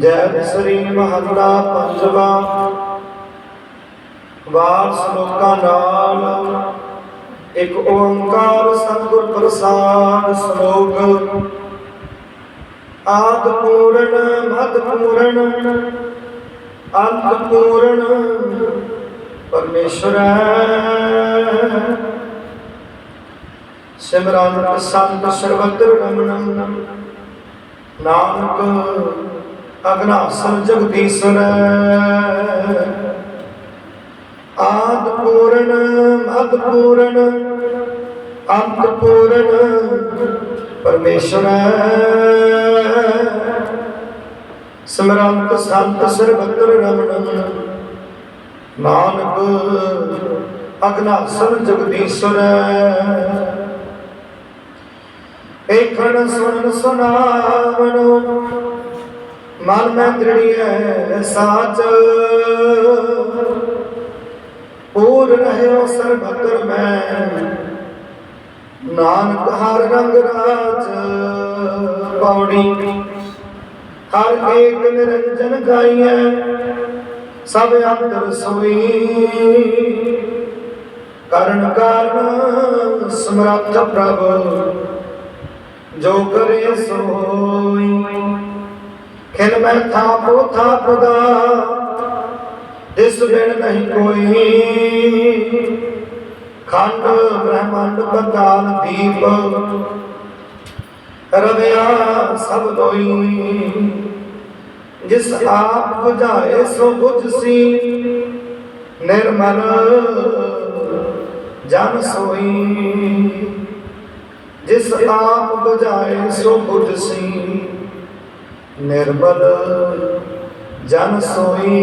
ਜੈ ਸ੍ਰੀ ਮਹੱਲਾ ਪੰਜਵਾ। ਵਾਰ ਸ਼ਲੋਕਾਂ ਨਾਲ ਇੱਕ ਓੰਕਾਰ ਸਤਿਗੁਰ ਪ੍ਰਸਾਦ ਸ਼ਲੋਕ। ਆਦ ਪੂਰਨ, ਮਦ ਪੂਰਨ, ਅੰਤ ਪੂਰਨ ਪਰਮੇਸ਼ਰ ਸਿਮਰਨ ਸੰਤ ਸਰਬਤਰ ਰਮਣੰ ਨਾਨਕ ਅਗਨਾਸਰ ਜਗਦੀਸ਼ਰ ਆਦ ਪੂਰਨ, ਮਦ ਪੂਰਨ, ਅੰਤ ਪੂਰਨ ਪਰਮੇਸ਼ਰ। ਸਮਰੰਤ ਸੰਤ ਸਰਬਤਰ ਰਮਣ। ਨਾਨਕ ਅਗਨਾਸਰ ਜਗਦੀਸ਼ਰ ਏਖਣ ਸੁਣ ਸੁਨਾਵਣੋ ਮਨ ਮੈਂ ਦ੍ਰਿੜੀਐ ਸਾਚ। ਪੂਰ ਰਹਿਓ ਸਰਬਤਰ ਮੈਂ। ਨਾਨਕ ਹਰ ਰੰਗ ਰਾਜ ਪੌੜੀ ਹਰ ਏਕ ਨਿਰੰਜਨ ਗਾਈਐ, ਸਭ ਅੰਤਰ ਸੋਈ ਕਰਨ ਕਾਰਨ ਸਮਰੱਥ ਪ੍ਰਭ ਜੋ ਕਰੇ ਸੋਈ। ਖਿਲ ਮੈਂ ਥਾਪੋ ਥਾਪਦਾ ਇਸ ਬਿਨ ਨਹੀਂ ਕੋਈ। ਖੰਡ, ਬ੍ਰਹਮੰਡ, ਬਕਾਲ, ਦੀਪ। ਰਵਿਆ ਸਭ ਲੋਈ ਜਿਸ ਆਪ ਬੁਝਾਏ, ਸੋ ਬੁਝਸੀ ਨਿਰਮਲ ਜਨ ਸੋਈ। ਜਿਸ ਆਪ ਬੁਝਾਏ ਸੋ ਬੁਝਸੀ ਨਿਰਮਲ ਜਨ ਸੋਈ।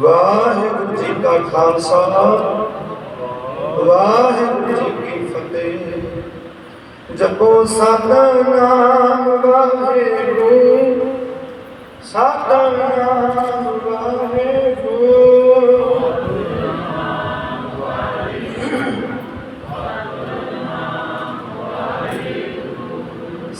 ਵਾਹਿਗੁਰੂ ਜੀ ਕਾ ਖਾਲਸਾ। ਵਾਹਿਗੁਰੂ ਜੀ ਕੀ ਫਤਿਹ। ਜਪੋ ਸਤਨਾਮ ਵਾਹਿਗੁਰੂ।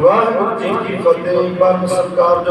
ਵਾਹਿਗੁਰੂ ਜੀ ਕੀ ਫਤਿਹ। ਪਰਮ ਸਤਿਕਾਰ ਜੋ